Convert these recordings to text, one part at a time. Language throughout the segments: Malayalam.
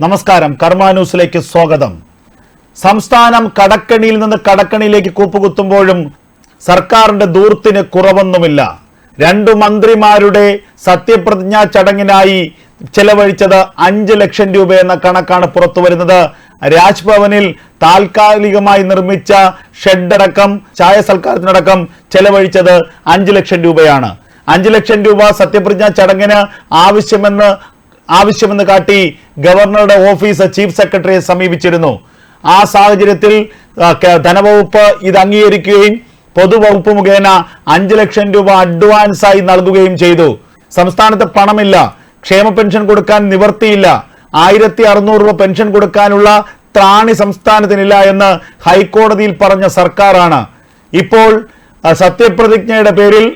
നമസ്കാരം. കർമ്മ ന്യൂസിലേക്ക് സ്വാഗതം. സംസ്ഥാനം കടക്കണിയിൽ നിന്ന് കടക്കണിയിലേക്ക് കൂപ്പുകുത്തുമ്പോഴും സർക്കാരിന്റെ ദൂർത്തിന് കുറവൊന്നുമില്ല. രണ്ടു മന്ത്രിമാരുടെ സത്യപ്രതിജ്ഞാ ചടങ്ങിനായി ചെലവഴിച്ചത് അഞ്ച് ലക്ഷം രൂപ എന്ന കണക്കാണ് പുറത്തു വരുന്നത്. രാജ്ഭവനിൽ താൽക്കാലികമായി നിർമ്മിച്ച ഷെഡടക്കം ചായ സൽക്കാരത്തിനടക്കം ചെലവഴിച്ചത് അഞ്ച് ലക്ഷം രൂപയാണ്. അഞ്ച് ലക്ഷം രൂപ സത്യപ്രതിജ്ഞാ ചടങ്ങിന് ആവശ്യമെന്ന് ആവശ്യമെന്ന് കാട്ടി ഗവർണറുടെ ഓഫീസ് ചീഫ് സെക്രട്ടറിയെ സമീപിച്ചിരുന്നു. ആ സാഹചര്യത്തിൽ ധനവകുപ്പ് ഇത് അംഗീകരിക്കുകയും പൊതുവകുപ്പ് മുഖേന അഞ്ച് ലക്ഷം രൂപ അഡ്വാൻസായി നൽകുകയും ചെയ്തു. സംസ്ഥാനത്ത് പണമില്ല. ക്ഷേമ പെൻഷൻ കൊടുക്കാൻ നിവർത്തിയില്ല. ആയിരത്തി അറുന്നൂറ് രൂപ പെൻഷൻ കൊടുക്കാനുള്ള ത്രാണി സംസ്ഥാനത്തിനില്ല എന്ന് ഹൈക്കോടതിയിൽ പറഞ്ഞ സർക്കാരാണ്. ഇപ്പോൾ സത്യപ്രതിജ്ഞയുടെ പേരിൽ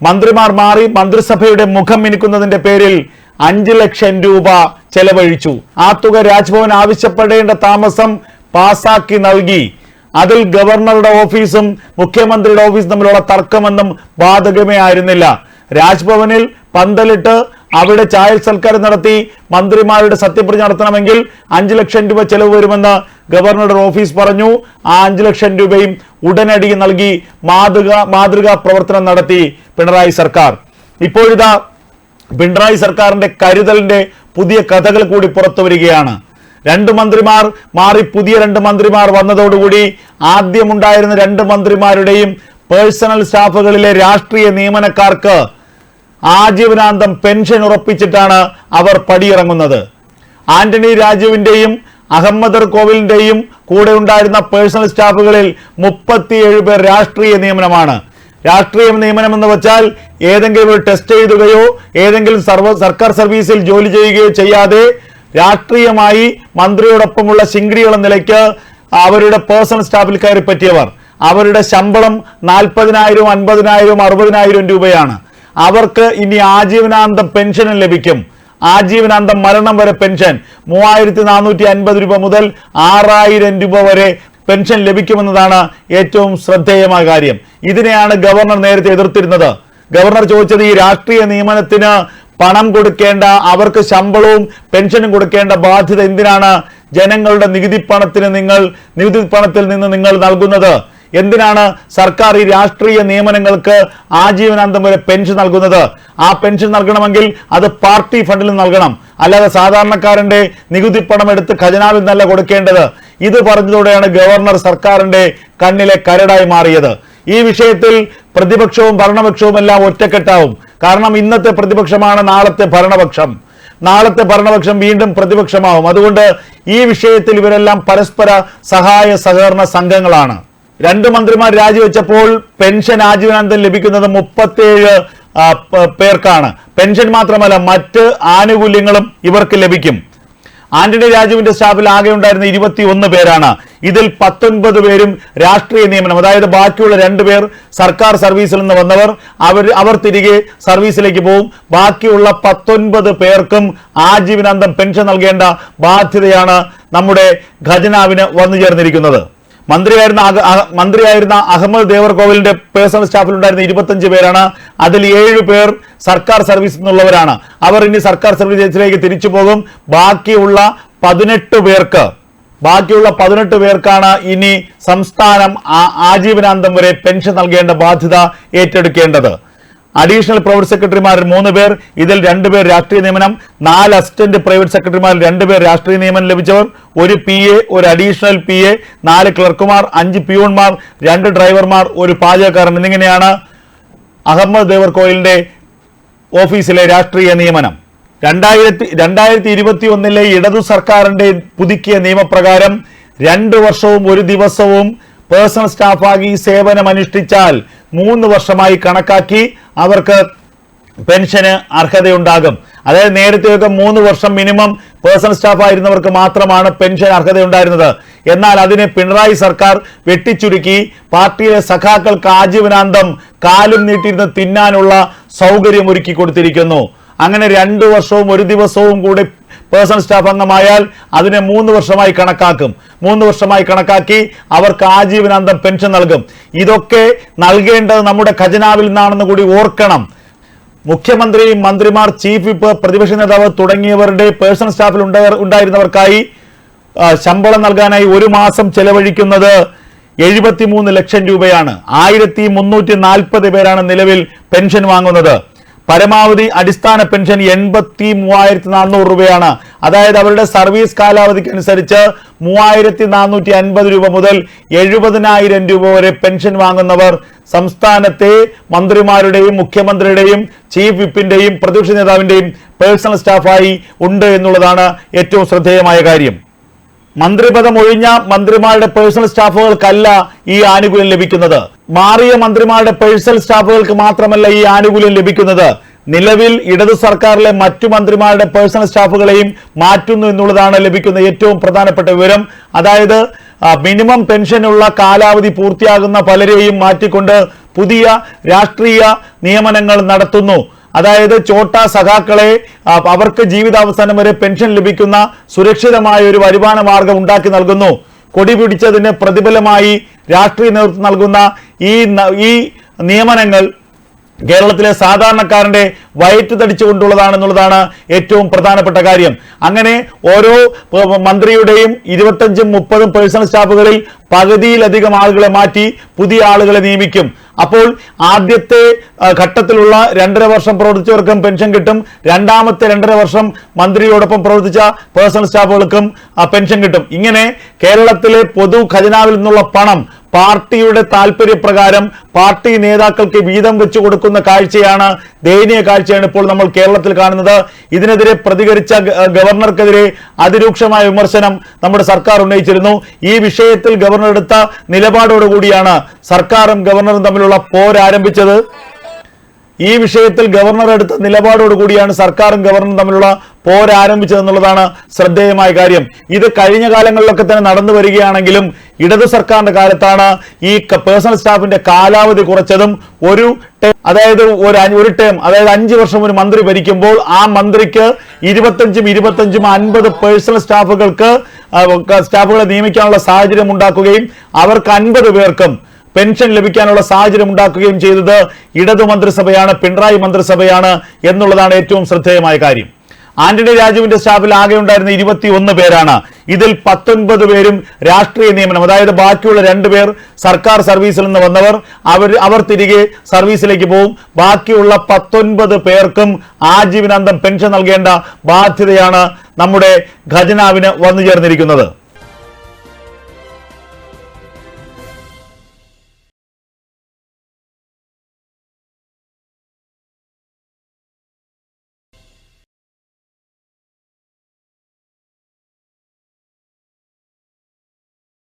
മന്ത്രിമാർ മാറി മന്ത്രിസഭയുടെ മുഖം മിനുക്കുന്നതിന്റെ പേരിൽ അഞ്ച് ലക്ഷം രൂപ ചെലവഴിച്ചു. ആ തുക രാജ്ഭവൻ ആവശ്യപ്പെടേണ്ട താമസം പാസാക്കി നൽകി. അതിൽ ഗവർണറുടെ ഓഫീസും മുഖ്യമന്ത്രിയുടെ ഓഫീസും തമ്മിലുള്ള തർക്കമെന്നും ബാധകമേ ആയിരുന്നില്ല. രാജ്ഭവനിൽ പന്തലിട്ട് അവിടെ ചായൽ സൽക്കാരം നടത്തി മന്ത്രിമാരുടെ സത്യപ്രതിജ്ഞ നടത്തണമെങ്കിൽ അഞ്ചു ലക്ഷം രൂപ ചെലവ് വരുമെന്ന് ഗവർണറുടെ ഓഫീസ് പറഞ്ഞു. ആ അഞ്ചു ലക്ഷം രൂപയും ഉടനടി നൽകി മാതൃക മാതൃകാ പ്രവർത്തനം നടത്തി പിണറായി സർക്കാർ. ഇപ്പോഴിതാ പിണറായി സർക്കാരിന്റെ കരുതലിന്റെ പുതിയ കഥകൾ കൂടി പുറത്തു വരികയാണ്. രണ്ട് മന്ത്രിമാർ മാറി പുതിയ രണ്ട് മന്ത്രിമാർ വന്നതോടുകൂടി ആദ്യമുണ്ടായിരുന്ന രണ്ട് മന്ത്രിമാരുടെയും പേഴ്സണൽ സ്റ്റാഫുകളിലെ രാഷ്ട്രീയ നിയമനക്കാർക്ക് ആജീവനാന്തം പെൻഷൻ ഉറപ്പിച്ചിട്ടാണ് അവർ പടിയിറങ്ങുന്നത്. ആന്റണി രാജുവിന്റെയും അഹമ്മദർ കോവിലിന്റെയും കൂടെ ഉണ്ടായിരുന്ന പേഴ്സണൽ സ്റ്റാഫുകളിൽ മുപ്പത്തിയേഴ് പേർ രാഷ്ട്രീയ നിയമനമാണ്. രാഷ്ട്രീയ നിയമനം എന്ന് വെച്ചാൽ ഏതെങ്കിലും ഒരു ടെസ്റ്റ് എഴുതുകയോ ഏതെങ്കിലും സർവ സർക്കാർ സർവീസിൽ ജോലി ചെയ്യുകയോ ചെയ്യാതെ രാഷ്ട്രീയമായി മന്ത്രിയോടൊപ്പമുള്ള ശിങ്കിടിയുള്ള നിലയ്ക്ക് അവരുടെ പേഴ്സണൽ സ്റ്റാഫിൽ കയറി പറ്റിയവർ. അവരുടെ ശമ്പളം നാൽപ്പതിനായിരവും അൻപതിനായിരവും അറുപതിനായിരം രൂപയാണ്. അവർക്ക് ഇനി ആജീവനാന്ത പെൻഷനും ലഭിക്കും. ആജീവനാന്ത മരണം വരെ പെൻഷൻ മൂവായിരത്തി നാനൂറ്റി അൻപത് രൂപ മുതൽ ആറായിരം രൂപ വരെ പെൻഷൻ ലഭിക്കുമെന്നതാണ് ഏറ്റവും ശ്രദ്ധേയമായ കാര്യം. ഇതിനെയാണ് ഗവർണർ നേരത്തെ എതിർത്തിരുന്നത്. ഗവർണർ ചോദിച്ചത് ഈ രാഷ്ട്രീയ നിയമനത്തിന് പണം കൊടുക്കേണ്ട അവർക്ക് ശമ്പളവും പെൻഷനും കൊടുക്കേണ്ട ബാധ്യത എന്തിനാണ്? ജനങ്ങളുടെ നികുതി പണത്തിന് നിങ്ങൾ നികുതി പണത്തിൽ നിന്ന് നിങ്ങൾ നൽകുന്നത്. എന്തിനാണ് സർക്കാർ ഈ രാഷ്ട്രീയ നിയമനങ്ങൾക്ക് ആജീവനാന്തം വരെ പെൻഷൻ നൽകുന്നത്? ആ പെൻഷൻ നൽകണമെങ്കിൽ അത് പാർട്ടി ഫണ്ടിൽ നൽകണം. അല്ലാതെ സാധാരണക്കാരന്റെ നികുതി പണം എടുത്ത് ഖജനാവിൽ നിന്നല്ല കൊടുക്കേണ്ടത്. ഇത് പറഞ്ഞതോടെയാണ് ഗവർണർ സർക്കാരിന്റെ കണ്ണിലെ കരടായി മാറിയത്. ഈ വിഷയത്തിൽ പ്രതിപക്ഷവും ഭരണപക്ഷവും എല്ലാം ഒറ്റക്കെട്ടാവും. കാരണം ഇന്നത്തെ പ്രതിപക്ഷമാണ് നാളത്തെ ഭരണപക്ഷം. നാളത്തെ ഭരണപക്ഷം വീണ്ടും പ്രതിപക്ഷമാവും. അതുകൊണ്ട് ഈ വിഷയത്തിൽ ഇവരെല്ലാം പരസ്പര സഹായ സഹകരണ സംഘങ്ങളാണ്. രണ്ട് മന്ത്രിമാർ രാജിവെച്ചപ്പോൾ പെൻഷൻ ആജീവനാന്തം ലഭിക്കുന്നത് മുപ്പത്തേഴ് പേർക്കാണ്. പെൻഷൻ മാത്രമല്ല മറ്റ് ആനുകൂല്യങ്ങളും ഇവർക്ക് ലഭിക്കും. ആന്റണി രാജുവിന്റെ സ്റ്റാഫിൽ ആകെ ഉണ്ടായിരുന്ന ഇരുപത്തി ഒന്ന് പേരാണ്. ഇതിൽ പത്തൊൻപത് പേരും രാഷ്ട്രീയ നിയമനം അതായത് ബാക്കിയുള്ള രണ്ടുപേർ സർക്കാർ സർവീസിൽ നിന്ന് വന്നവർ അവർ അവർ തിരികെ സർവീസിലേക്ക് പോകും ബാക്കിയുള്ള പത്തൊൻപത് പേർക്കും ആജീവനാന്തം പെൻഷൻ നൽകേണ്ട ബാധ്യതയാണ് നമ്മുടെ ഖജനാവിന് വന്നു ചേർന്നിരിക്കുന്നത്. മന്ത്രിയായിരുന്ന മന്ത്രിയായിരുന്ന അഹമ്മദ് ദേവർകോവിലിന്റെ പേഴ്സണൽ സ്റ്റാഫിൽ ഉണ്ടായിരുന്ന ഇരുപത്തഞ്ച് പേരാണ്. അതിൽ ഏഴ് പേർ സർക്കാർ സർവീസിൽ നിന്നുള്ളവരാണ്. അവർ ഇനി സർക്കാർ സർവീസിലേക്ക് തിരിച്ചു പോകും. ബാക്കിയുള്ള പതിനെട്ട് പേർക്ക് ബാക്കിയുള്ള പതിനെട്ട് പേർക്കാണ് ഇനി സംസ്ഥാനം ആജീവനാന്തം വരെ പെൻഷൻ നൽകേണ്ട ബാധ്യത ഏറ്റെടുക്കേണ്ടത്. അഡീഷണൽ പ്രൈവറ്റ് സെക്രട്ടറിമാരിൽ മൂന്ന് പേർ ഇതിൽ രണ്ടുപേർ രാഷ്ട്രീയ നിയമനം നാല് അസിസ്റ്റന്റ് പ്രൈവറ്റ് സെക്രട്ടറിമാരിൽ രണ്ടുപേർ രാഷ്ട്രീയ നിയമനം ലഭിച്ചവർ ഒരു പി എ ഒരു അഡീഷണൽ പി എ നാല് ക്ലർക്കുമാർ അഞ്ച് പിയൂൺമാർ രണ്ട് ഡ്രൈവർമാർ ഒരു പാചകക്കാരൻ എന്നിങ്ങനെയാണ് അഹമ്മദ് ദേവർകോയിലിന്റെ ഓഫീസിലെ രാഷ്ട്രീയ നിയമനം. രണ്ടായിരത്തി രണ്ടായിരത്തി ഇരുപത്തി ഒന്നിലെ ഇടതു സർക്കാരിന്റെ പുതുക്കിയ നിയമപ്രകാരം രണ്ടു വർഷവും ഒരു ദിവസവും പേഴ്സണൽ സ്റ്റാഫാക്കി സേവനം അനുഷ്ഠിച്ചാൽ മൂന്ന് വർഷമായി കണക്കാക്കി അവർക്ക് പെൻഷന് അർഹതയുണ്ടാകും. അതായത് നേരത്തെയൊക്കെ മൂന്ന് വർഷം മിനിമം പേഴ്സണൽ സ്റ്റാഫ് ആയിരുന്നവർക്ക് മാത്രമാണ് പെൻഷൻ അർഹതയുണ്ടായിരുന്നത്. എന്നാൽ അതിനെ പിണറായി സർക്കാർ വെട്ടിച്ചുരുക്കി പാർട്ടിയിലെ സഖാക്കൾക്ക് ആജീവനാന്തം കാലും നീട്ടിയിരുന്ന് തിന്നാനുള്ള സൗകര്യം ഒരുക്കി കൊടുത്തിരിക്കുന്നു. അങ്ങനെ രണ്ടു വർഷവും ഒരു ദിവസവും കൂടി പേഴ്സണൽ സ്റ്റാഫ് അംഗമായാൽ അതിനെ മൂന്ന് വർഷമായി കണക്കാക്കും. മൂന്ന് വർഷമായി കണക്കാക്കി അവർക്ക് ആജീവനാന്തം പെൻഷൻ നൽകും. ഇതൊക്കെ നൽകേണ്ടത് നമ്മുടെ ഖജനാവിൽ നിന്നാണെന്ന് കൂടി ഓർക്കണം. മുഖ്യമന്ത്രി മന്ത്രിമാർ ചീഫ് വിപ്പ് പ്രതിപക്ഷ നേതാവ് തുടങ്ങിയവരുടെ പേഴ്സണൽ സ്റ്റാഫിൽ ഉണ്ടാ- ഉണ്ടായിരുന്നവർക്കായി ശമ്പളം നൽകാനായി ഒരു മാസം ചെലവഴിക്കുന്നത് എഴുപത്തിമൂന്ന് ലക്ഷം രൂപയാണ്. ആയിരത്തി മുന്നൂറ്റി നാൽപ്പത് പേരാണ് നിലവിൽ പെൻഷൻ വാങ്ങുന്നത്. പരമാവധി അടിസ്ഥാന പെൻഷൻ എൺപത്തി മൂവായിരത്തി നാനൂറ് രൂപയാണ്. അതായത് അവരുടെ സർവീസ് കാലാവധിക്ക് അനുസരിച്ച് മൂവായിരത്തി നാനൂറ്റി അൻപത് രൂപ മുതൽ എഴുപതിനായിരം രൂപ വരെ പെൻഷൻ വാങ്ങുന്നവർ സംസ്ഥാനത്തെ മന്ത്രിമാരുടെയും മുഖ്യമന്ത്രിയുടെയും ചീഫ് വിപ്പിന്റെയും പ്രതിപക്ഷ നേതാവിന്റെയും പേഴ്സണൽ സ്റ്റാഫായി ഉണ്ട് എന്നുള്ളതാണ് ഏറ്റവും ശ്രദ്ധേയമായ കാര്യം. മന്ത്രിപദം ഒഴിഞ്ഞ മന്ത്രിമാരുടെ പേഴ്സണൽ സ്റ്റാഫുകൾക്കല്ല ഈ ആനുകൂല്യം ലഭിക്കുന്നത്. മാറിയ മന്ത്രിമാരുടെ പേഴ്സണൽ സ്റ്റാഫുകൾക്ക് മാത്രമല്ല ഈ ആനുകൂല്യം ലഭിക്കുന്നത്. നിലവിൽ ഇടതു സർക്കാരിലെ മറ്റു മന്ത്രിമാരുടെ പേഴ്സണൽ സ്റ്റാഫുകളെയും മാറ്റുന്നു എന്നുള്ളതാണ് ലഭിക്കുന്ന ഏറ്റവും പ്രധാനപ്പെട്ട വിവരം. അതായത് മിനിമം പെൻഷനുള്ള കാലാവധി പൂർത്തിയാകുന്ന പലരെയും മാറ്റിക്കൊണ്ട് പുതിയ രാഷ്ട്രീയ നിയമനങ്ങൾ നടത്തുന്നു. അതായത് ചോട്ട സഖാക്കളെ അവർക്ക് ജീവിതാവസാനം വരെ പെൻഷൻ ലഭിക്കുന്ന സുരക്ഷിതമായ ഒരു വരുമാന മാർഗം ഉണ്ടാക്കി നൽകുന്നു. കൊടി പിടിച്ചതിന് പ്രതിഫലമായി രാഷ്ട്രീയ നേതൃത്വം നൽകുന്ന ഈ ഈ നിയമനങ്ങൾ കേരളത്തിലെ സാധാരണക്കാരന്റെ വയറ്റ് തടിച്ചുകൊണ്ടുള്ളതാണെന്നുള്ളതാണ് ഏറ്റവും പ്രധാനപ്പെട്ട കാര്യം. അങ്ങനെ ഓരോ മന്ത്രിയുടെയും ഇരുപത്തഞ്ചും മുപ്പതും പേഴ്സണൽ സ്റ്റാഫുകളിൽ പകുതിയിലധികം ആളുകളെ മാറ്റി പുതിയ ആളുകളെ നിയമിക്കും. അപ്പോൾ ആദ്യത്തെ ഘട്ടത്തിലുള്ള രണ്ടര വർഷം പ്രവർത്തിച്ചവർക്കും പെൻഷൻ കിട്ടും. രണ്ടാമത്തെ രണ്ടര വർഷം മന്ത്രിയോടൊപ്പം പ്രവർത്തിച്ച പേഴ്സണൽ സ്റ്റാഫുകൾക്കും പെൻഷൻ കിട്ടും. ഇങ്ങനെ കേരളത്തിലെ പൊതു ഖജനാവിൽ നിന്നുള്ള പണം പാർട്ടിയുടെ താല്പര്യപ്രകാരം പാർട്ടി നേതാക്കൾക്ക് വീതം വെച്ചു കൊടുക്കുന്ന കാഴ്ചയാണ് ദയനീയ കാഴ്ചയാണ് ഇപ്പോൾ നമ്മൾ കേരളത്തിൽ കാണുന്നത്. ഇതിനെതിരെ പ്രതികരിച്ച ഗവർണർക്കെതിരെ അതിരൂക്ഷമായ വിമർശനം നമ്മുടെ സർക്കാർ ഉന്നയിച്ചിരുന്നു. ഈ വിഷയത്തിൽ ഗവർണർ എടുത്ത നിലപാടോടുകൂടിയാണ് സർക്കാരും ഗവർണറും തമ്മിലുള്ള പോരാരംഭിച്ചത് ഈ വിഷയത്തിൽ ഗവർണർ എടുത്ത നിലപാടോടുകൂടിയാണ് സർക്കാരും ഗവർണറും തമ്മിലുള്ള പോരാരംഭിച്ചതെന്നുള്ളതാണ് ശ്രദ്ധേയമായ കാര്യം. ഇത് കഴിഞ്ഞ കാലങ്ങളിലൊക്കെ തന്നെ നടന്നു വരികയാണെങ്കിലും ഇടതു സർക്കാരിന്റെ കാലത്താണ് ഈ പേഴ്സണൽ സ്റ്റാഫിന്റെ കാലാവധി കുറച്ചതും ഒരു അതായത് ഒരു ഒരു ടേം അതായത് അഞ്ച് വർഷം ഒരു മന്ത്രി ഭരിക്കുമ്പോൾ ആ മന്ത്രിക്ക് ഇരുപത്തഞ്ചും ഇരുപത്തഞ്ചും അൻപത് പേഴ്സണൽ സ്റ്റാഫുകൾക്ക് സ്റ്റാഫുകളെ നിയമിക്കാനുള്ള സാഹചര്യം ഉണ്ടാക്കുകയും അവർക്ക് അൻപത് പേർക്കും പെൻഷൻ ലഭിക്കാനുള്ള സാഹചര്യം ഉണ്ടാക്കുകയും ചെയ്തത് ഇടതു മന്ത്രിസഭയാണ് പിണറായി മന്ത്രിസഭയാണ് എന്നുള്ളതാണ് ഏറ്റവും ശ്രദ്ധേയമായ കാര്യം. ആന്റണി രാജുവിന്റെ സ്റ്റാഫിൽ ആകെ ഉണ്ടായിരുന്ന ഇരുപത്തി പേരാണ് ഇതിൽ പത്തൊൻപത് പേരും രാഷ്ട്രീയ നിയമനം അതായത് ബാക്കിയുള്ള രണ്ടുപേർ സർക്കാർ സർവീസിൽ നിന്ന് വന്നവർ അവർ അവർ തിരികെ സർവീസിലേക്ക് പോകും ബാക്കിയുള്ള പത്തൊൻപത് പേർക്കും ആജീവനാന്തം പെൻഷൻ നൽകേണ്ട ബാധ്യതയാണ് നമ്മുടെ ഖജനാവിന് വന്നു ചേർന്നിരിക്കുന്നത്.